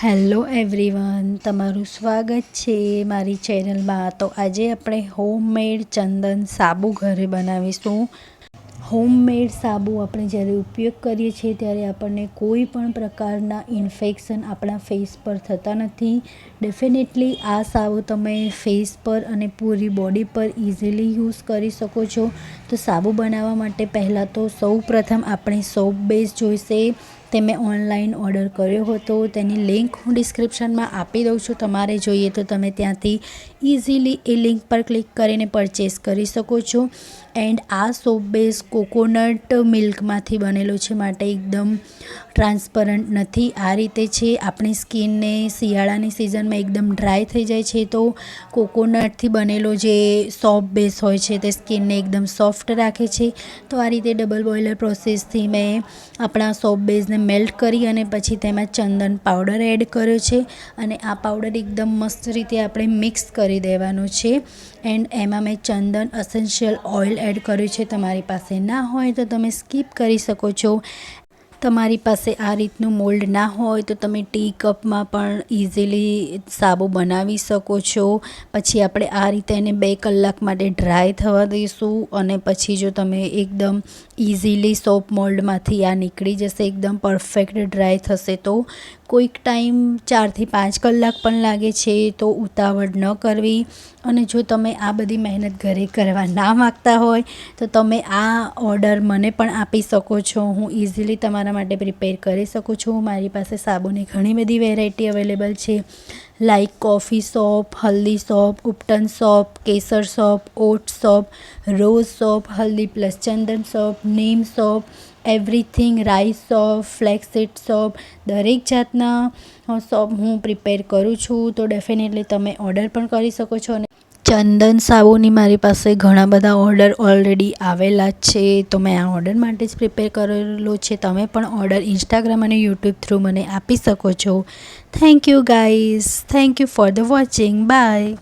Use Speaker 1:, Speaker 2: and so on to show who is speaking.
Speaker 1: Hello everyone, તમારું સ્વાગત છે મારી ચેનલમાં. તો આજે આપણે હોમમેડ ચંદન સાબુ ઘરે બનાવીશું. હોમમેડ સાબુ આપણે જ્યારે ઉપયોગ કરીએ છીએ ત્યારે આપણને કોઈ પણ પ્રકારના ઇન્ફેક્શન આપણા ફેસ પર થતા નથી. ડેફિનેટલી આ સાબુ તમે ફેસ પર અને પૂરી બોડી પર ઇઝીલી યુઝ કરી શકો છો. તો સાબુ બનાવવા માટે પહેલાં તો સૌ પ્રથમ આપણે સોપ બેઝ જોઈશે. તે મેં ઓનલાઈન ઓર્ડર કર્યો હતો. તેની લિંક હું ડિસ્ક્રિપ્શનમાં આપી દઉં છું. તમારે જોઈએ તો તમે ત્યાંથી ઇઝીલી એ લિંક પર ક્લિક કરીને પરચેસ કરી શકો છો. એન્ડ આ સોપ બેઝ કોકોનટ મિલ્કમાંથી બનેલો છે. માટે એકદમ ટ્રાન્સપરન્ટ નથી. આ રીતે છે. આપણી સ્કિનને શિયાળાની સિઝનમાં એકદમ ડ્રાય થઈ જાય છે. તો કોકોનટથી બનેલો જે સોપ બેઝ હોય છે, તે સ્કિનને એકદમ સોફ્ટ રાખે છે. તો આ રીતે ડબલ બોઇલર પ્રોસેસથી મેં આપણા સોપ બેઝને મેલ્ટ કરી અને પછી તેમાં ચંદન પાવડર એડ કર્યો છે અને આ પાવડર એકદમ મસ્ત રીતે આપણે મિક્સ કરી દેવાનો છે. એન્ડ એમાં મેં ચંદન અસેન્શિયલ ઓઇલ એડ કર્યું છે. તમારી પાસે ના હોય તો તમે સ્કીપ કરી શકો છો. તમારી પાસે આ રીતનું મોલ્ડ ના હોય તો તમે ટી કપમાં પણ ઇઝીલી સાબુ બનાવી શકો છો. પછી આપણે આ રીતે એને બે કલાક માટે ડ્રાય થવા દઈશું અને પછી જો તમે એકદમ ઇઝીલી સોપ મોલ્ડમાંથી આ નીકળી જશે, એકદમ પરફેક્ટ ડ્રાય થશે તો કોઈક ટાઈમ ચારથી પાંચ કલાક પણ લાગે છે તો ઉતાવળ ન કરવી. અને જો તમે આ બધી મહેનત ઘરે કરવા ના માગતા હોય તો તમે આ ઓર્ડર મને પણ આપી શકો છો. હું ઇઝીલી તમારા માટે પ્રિપેર કરી શકું છું. મારી પાસે સાબુની ઘણી બધી વેરાયટી અવેલેબલ છે. Like coffee soap haldi soap ubtan soap kesar soap oat soap rose soap haldi plus chandan soap neem soap everything rice soap flaxseed soap દરેક જાતના સોપ હું પ્રિપેર કરું છું. તો ડેફિનેટલી તમે ઓર્ડર પણ કરી શકો છો અને ચંદન સાબુની મારી પાસે ઘણા બધા ઓર્ડર ઓલરેડી આવેલા છે. તો મેં આ ઓર્ડર માટે જ પ્રિપેર કરેલો છે. તમે પણ ઓર્ડર ઇન્સ્ટાગ્રામ અને યુટ્યુબ થ્રુ મને આપી શકો છો. Thank you guys thank you for the watching. Bye.